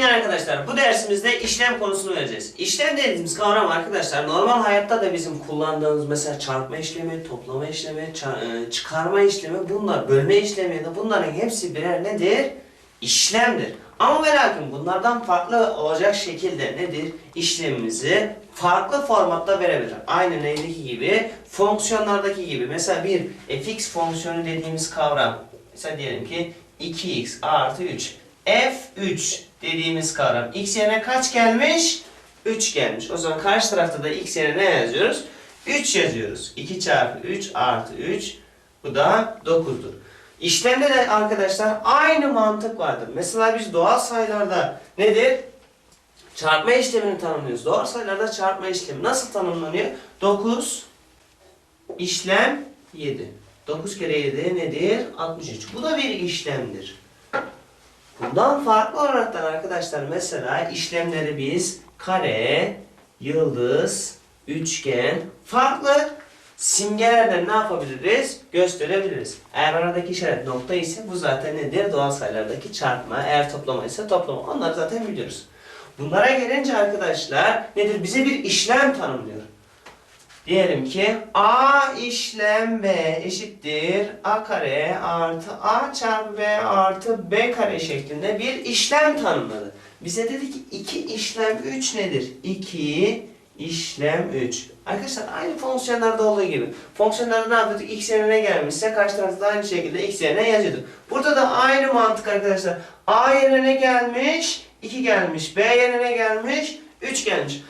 Şimdi arkadaşlar bu dersimizde işlem konusunu vereceğiz. İşlem dediğimiz kavram arkadaşlar normal hayatta da bizim kullandığımız mesela çarpma işlemi, toplama işlemi, e, çıkarma işlemi bunlar, bölme işlemi ya da bunların hepsi birer nedir? İşlemdir. Ama ve lakin bunlardan farklı olacak şekilde nedir? İşlemimizi farklı formatta verebilir. Aynı neydeki gibi? Fonksiyonlardaki gibi. Mesela bir fx fonksiyonu dediğimiz kavram. Mesela diyelim ki 2x artı 3. f3 dediğimiz kavram. x yerine kaç gelmiş? 3 gelmiş. O zaman karşı tarafta da x yerine ne yazıyoruz? 3 yazıyoruz. 2 çarpı 3 artı 3. Bu da 9'dur. İşlemde de arkadaşlar aynı mantık vardır. Mesela biz doğal sayılarda nedir? Çarpma işlemini tanımlıyoruz. Doğal sayılarda çarpma işlemi nasıl tanımlanıyor? 9 işlem 7. 9 kere 7 nedir? 63. Bu da bir işlemdir. Bundan farklı olaraktan arkadaşlar mesela işlemleri biz kare, yıldız, üçgen, farklı simgelerden ne yapabiliriz? Gösterebiliriz. Eğer aradaki işaret nokta ise bu zaten nedir? Doğal sayılardaki çarpma. Eğer toplama ise toplama. Onları zaten biliyoruz. Bunlara gelince arkadaşlar nedir? Bize bir işlem tanımlıyor. Diyelim ki A işlem B eşittir A kare artı A çarpı B artı B kare şeklinde bir işlem tanımladı. Bize dedi ki 2 işlem 3 nedir? 2 işlem 3. Arkadaşlar aynı fonksiyonlarda olduğu gibi. Fonksiyonlarda ne yapıyorduk? X yerine gelmişse karşı tarafta aynı şekilde X yerine yazıyorduk. Burada da aynı mantık arkadaşlar. A yerine gelmiş, 2 gelmiş. B yerine gelmiş, 3 gelmiş.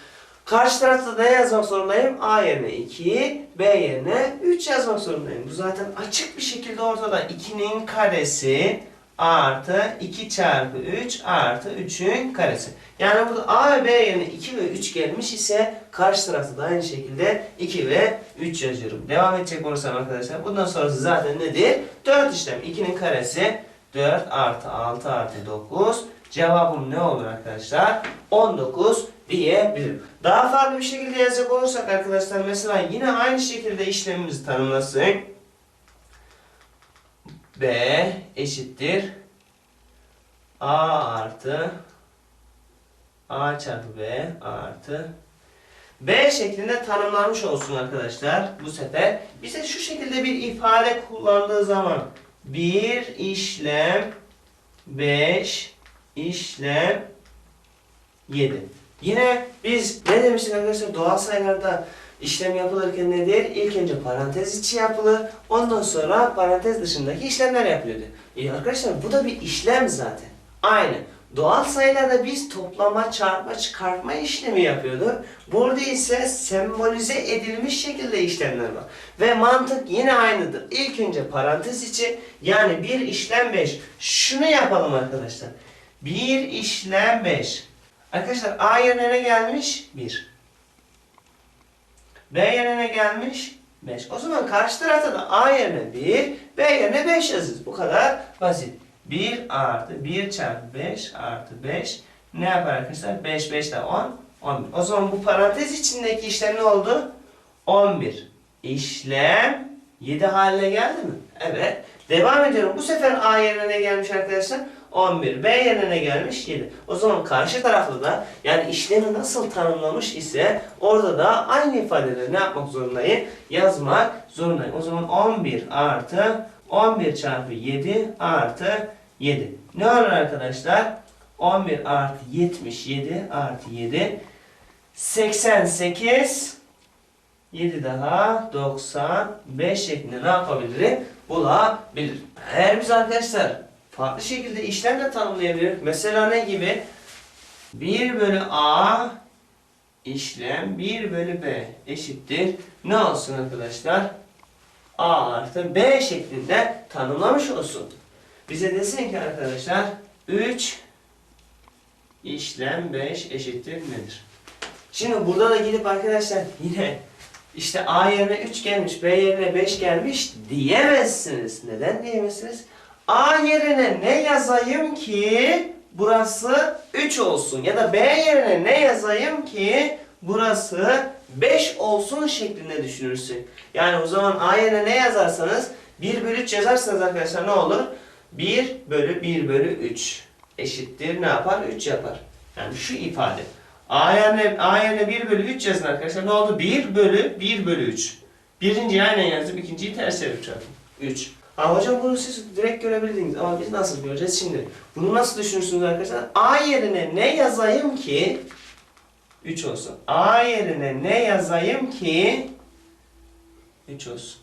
Karşı tarafta ne yazmak zorundayım? A yerine 2, B yerine 3 yazmak zorundayım. Bu zaten açık bir şekilde ortada. 2'nin karesi artı 2 çarpı 3 artı 3'ün karesi. Yani burada A ve B yerine 2 ve 3 gelmiş ise karşı tarafta da aynı şekilde 2 ve 3 yazıyorum. Devam edecek olursam arkadaşlar bundan sonrası zaten nedir? 4 işlem. 2'nin karesi 4 artı 6 artı 9. Cevabım ne olur arkadaşlar? 19 diyebilirim. Daha farklı bir şekilde yazacak olursak arkadaşlar mesela yine aynı şekilde işlemimizi tanımlasın. B eşittir A artı A çarpı B artı B şeklinde tanımlanmış olsun arkadaşlar bu sefer. Bize şu şekilde bir ifade kullandığı zaman bir işlem 5 işlem 7. Yine biz ne demiştik arkadaşlar doğal sayılarda işlem yapılırken nedir? İlk önce parantez içi yapılır. Ondan sonra parantez dışındaki işlemler yapılıyordu. E arkadaşlar bu da bir işlem zaten. Aynı. Doğal sayılarda biz toplama, çarpma, çıkartma işlemi yapıyorduk. Burada ise sembolize edilmiş şekilde işlemler var. Ve mantık yine aynıdır. İlk önce parantez içi yani bir işlem 5. Şunu yapalım arkadaşlar. Bir işlem 5. Arkadaşlar A yerine ne gelmiş? 1. B yerine gelmiş? 5. O zaman karşı tarafta da A yerine 1, B yerine 5 yazıyoruz. Bu kadar basit. 1 artı 1 çarpı 5 artı 5 ne yapar arkadaşlar? 5, 5 de 10, 11. O zaman bu parantez içindeki işlem ne oldu? 11. İşlem 7 haline geldi mi? Evet. Devam ediyorum. Bu sefer A yerine ne gelmiş arkadaşlar? 11. B yerine ne gelmiş? 7. O zaman karşı tarafta da yani işlemi nasıl tanımlamış ise orada da aynı ifadeleri ne yapmak zorundayım? Yazmak zorundayım. O zaman 11 artı 11 çarpı 7 artı 7. Ne olur arkadaşlar? 11 artı 77 artı 7 88 7 daha 95 şeklinde ne yapabilirim? Bulabilir. Eğer biz arkadaşlar farklı şekilde işlem de tanımlayabilir. Mesela ne gibi? 1 bölü A işlem 1 bölü B eşittir. Ne olsun arkadaşlar? A artı B şeklinde tanımlamış olsun. Bize desin ki arkadaşlar 3 işlem 5 eşittir nedir? Şimdi burada da gidip arkadaşlar yine işte A yerine 3 gelmiş, B yerine 5 gelmiş diyemezsiniz. Neden diyemezsiniz? A yerine ne yazayım ki burası 3 olsun ya da B yerine ne yazayım ki burası 5 olsun şeklinde düşünürsün. Yani o zaman A yerine ne yazarsanız 1 bölü 3 yazarsanız arkadaşlar ne olur? 1 bölü 1 bölü 3 eşittir ne yapar? 3 yapar. Yani şu ifade. A yerine, A yerine 1 bölü 3 yazın arkadaşlar. Ne oldu? 1 bölü 1 bölü 3. Birinciyi aynen yazdım. ikinciyi ters çevirip çarptım. 3. Ha hocam bunu siz direkt görebildiniz ama biz nasıl göreceğiz şimdi? Bunu nasıl düşünürsünüz arkadaşlar? A yerine ne yazayım ki 3 olsun. A yerine ne yazayım ki 3 olsun.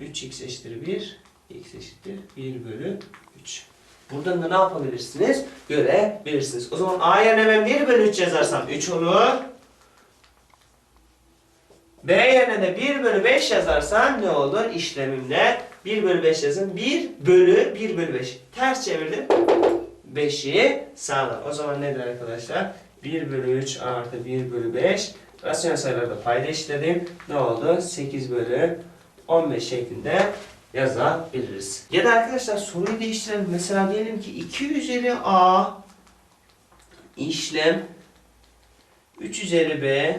3x eşittir 1, x eşittir 1 bölü 3. Buradan da ne yapabilirsiniz? Görebilirsiniz. O zaman A yerine ben 1 bölü 3 yazarsam 3 olur. B yerine de 1 bölü 5 yazarsam ne olur? İşlemimle 1 bölü 5 yazın. 1 bölü 1 bölü 5. Ters çevirdim. 5'i sağlar. O zaman nedir arkadaşlar? 1 bölü 3 artı 1 bölü 5. Rasyonel sayılarda payda işledim. Ne oldu? 8 bölü 15 şeklinde yazabiliriz. Ya da arkadaşlar soruyu değiştirelim. Mesela diyelim ki 2 üzeri A işlem 3 üzeri B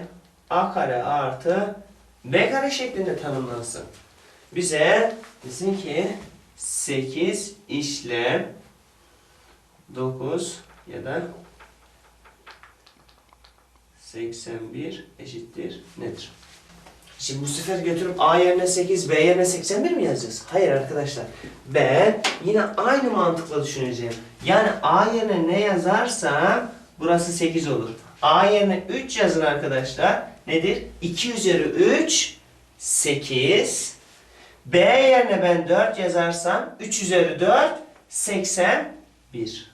A kare artı B kare şeklinde tanımlansın. Bize desin ki 8 işlem 9 ya da 81 eşittir nedir? Şimdi bu sefer götürüp A yerine 8, B yerine 81 mi yazacağız? Hayır arkadaşlar. Ben yine aynı mantıkla düşüneceğim. Yani A yerine ne yazarsam burası 8 olur. A yerine 3 yazın arkadaşlar. Nedir? 2 üzeri 3 8. B yerine ben 4 yazarsam 3 üzeri 4 81.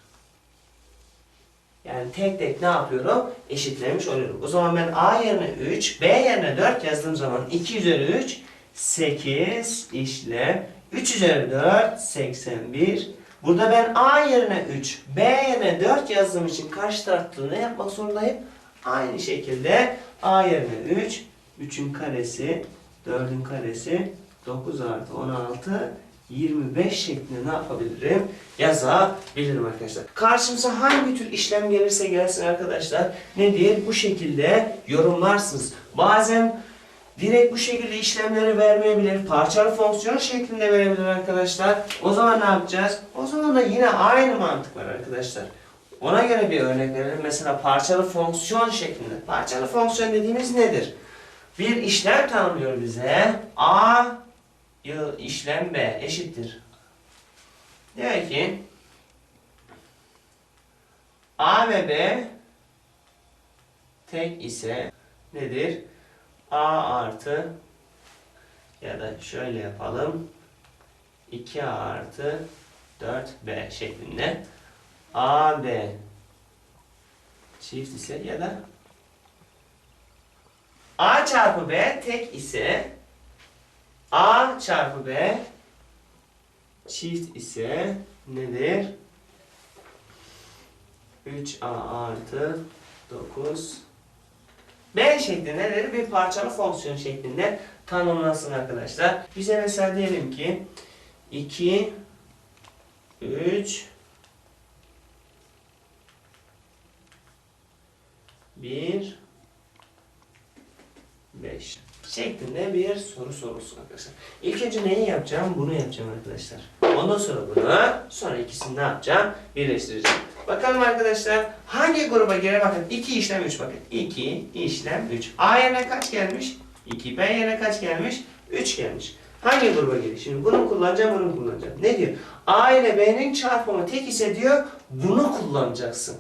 Yani tek tek ne yapıyorum? Eşitlemiş oluyorum. O zaman ben A yerine 3, B yerine 4 yazdığım zaman 2 üzeri 3, 8 işlem. 3 üzeri 4, 81. Burada ben A yerine 3, B yerine 4 yazdığım için karşı tarafta ne yapmak zorundayım? Aynı şekilde A yerine 3, 3'ün karesi, 4'ün karesi, 9 artı 16, 25 şeklinde ne yapabilirim? Yazabilirim arkadaşlar. Karşımıza hangi tür işlem gelirse gelsin arkadaşlar nedir? Bu şekilde yorumlarsınız. Bazen direkt bu şekilde işlemleri vermeyebilir. Parçalı fonksiyon şeklinde verebilir arkadaşlar. O zaman ne yapacağız? O zaman da yine aynı mantık var arkadaşlar. Ona göre bir örnek verelim. Mesela parçalı fonksiyon şeklinde. Parçalı fonksiyon dediğimiz nedir? Bir işlem tanımlıyor bize. A işlem B eşittir. Diyor ki A ve B tek ise nedir? A artı ya da şöyle yapalım. 2A artı 4B şeklinde. A, B çift ise ya da A çarpı B tek ise A çarpı B çift ise nedir? 3A artı 9 B şeklinde nedir? Bir parçalı fonksiyon şeklinde tanımlansın arkadaşlar. Bize mesela diyelim ki 2 3 1 5 şeklinde bir soru sorulsun arkadaşlar. İlk önce neyi yapacağım? Bunu yapacağım arkadaşlar. Ondan sonra bunu, sonra ikisini ne yapacağım? Birleştireceğim. Bakalım arkadaşlar hangi gruba girer? Bakın 2 işlem 3 bakın. 2 işlem 3. A yerine kaç gelmiş? 2. B yerine kaç gelmiş? 3 gelmiş. Hangi gruba giriyor? Şimdi bunu kullanacağım, bunu kullanacağım. Ne diyor? A ile B'nin çarpımı tek ise diyor, bunu kullanacaksın.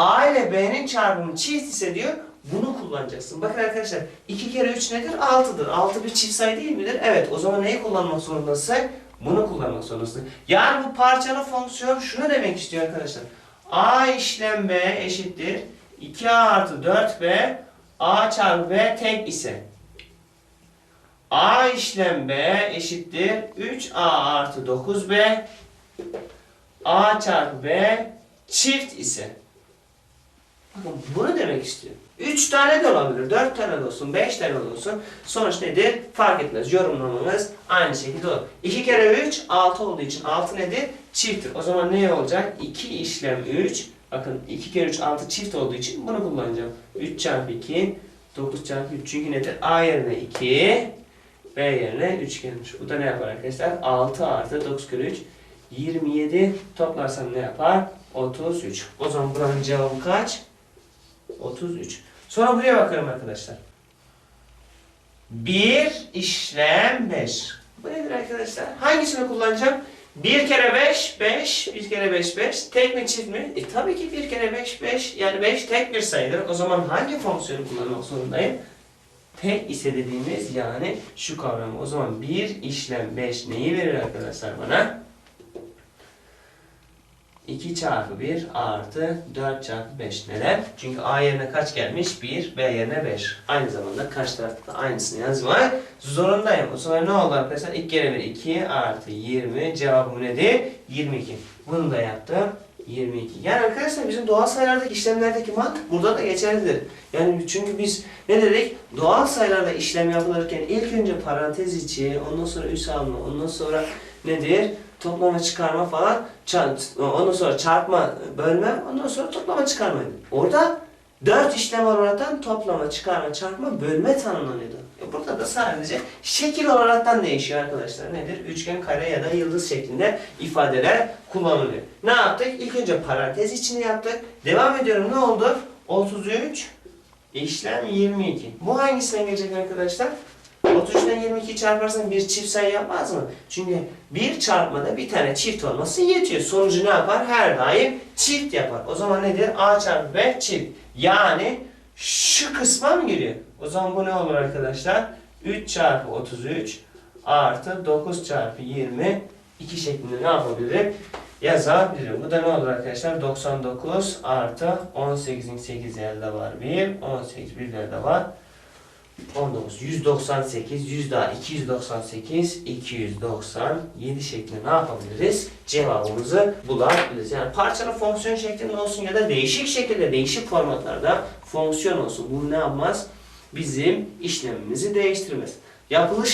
A ile B'nin çarpımı çift ise diyor, bunu kullanacaksın. Bakın arkadaşlar 2 kere 3 nedir? 6'dır. 6 bir çift sayı değil midir? Evet. O zaman neyi kullanmak zorundasın? Bunu kullanmak zorundasın. Yani bu parçalı fonksiyon şunu demek istiyor arkadaşlar. A işlem B eşittir. 2A artı 4B A çarpı B tek ise. A işlem B eşittir. 3A artı 9B A çarpı B çift ise. Bunu demek istiyor. 3 tane de olabilir, 4 tane de olsun, 5 tane de olsun. Sonuç nedir? Fark etmez. Yorumlamamız aynı şekilde olur. 2 kere 3 6 olduğu için 6 nedir? Çifttir. O zaman ne olacak? 2 işlem 3. Bakın 2 kere 3 6 çift olduğu için bunu kullanacağım. 3 çarpı 2 9 çarpı 3 çünkü nedir? A yerine 2 B yerine 3 gelmiş. Bu da ne yapar arkadaşlar? 6 artı 9 kere 3 27 toplarsam ne yapar? 33. O zaman buranın cevabı kaç? 33. Sonra buraya bakalım arkadaşlar. 1 işlem 5. Bu nedir arkadaşlar? Hangisini kullanacağım? 1 kere 5, 5. 1 kere 5, 5. Tek mi çift mi? E tabii ki 1 kere 5, 5. Yani 5 tek bir sayıdır. O zaman hangi fonksiyonu kullanmak zorundayım? Tek ise dediğimiz yani şu kavram. O zaman 1 işlem 5 neyi verir arkadaşlar bana? 2 çarpı 1 artı 4 çarpı 5. Neden? Çünkü A yerine kaç gelmiş? 1, B yerine 5. Aynı zamanda kaç tarafta da aynısını yazmak zorundayım. O zaman ne oldu arkadaşlar? 2 kere 1 2 artı 20. Cevabım nedir? 22. Bunu da yaptım. 22. Yani arkadaşlar bizim doğal sayılardaki işlemlerdeki mantık burada da geçerlidir. Yani çünkü biz ne dedik? Doğal sayılarda işlem yapılırken ilk önce parantez içi, ondan sonra üs alma, ondan sonra nedir? Toplama çıkarma falan, ondan sonra çarpma, bölme, ondan sonra toplama çıkarma. Orada dört işlem olaraktan toplama, çıkarma, çarpma, bölme tanımlanıyordu. E burada da sadece şekil olaraktan değişiyor arkadaşlar. Nedir? Üçgen, kare ya da yıldız şeklinde ifadeler kullanılıyor. Ne yaptık? İlk önce parantez içini yaptık. Devam ediyorum. Ne oldu? 33 işlem 22. Bu hangisine gelecek arkadaşlar? 33'ten 22 çarparsan bir çift sayı yapmaz mı? Çünkü bir çarpmada bir tane çift olması yetiyor. Sonucu ne yapar? Her daim çift yapar. O zaman nedir? A çarpı B çift. Yani şu kısma mı giriyor? O zaman bu ne olur arkadaşlar? 3 çarpı 33 artı 9 çarpı 20 2 şeklinde ne yapabilirim? Yazabilirim. Bu da ne olur arkadaşlar? 99 artı 18'in 8 elde var 1. 18 birlerde var 19, 198, 100 daha 298, 297 şeklinde ne yapabiliriz? Cevabımızı bulabiliriz. Yani parçalı fonksiyon şeklinde olsun ya da değişik şekilde, değişik formatlarda fonksiyon olsun. Bu ne yapmaz? Bizim işlemimizi değiştirmez. Yapılış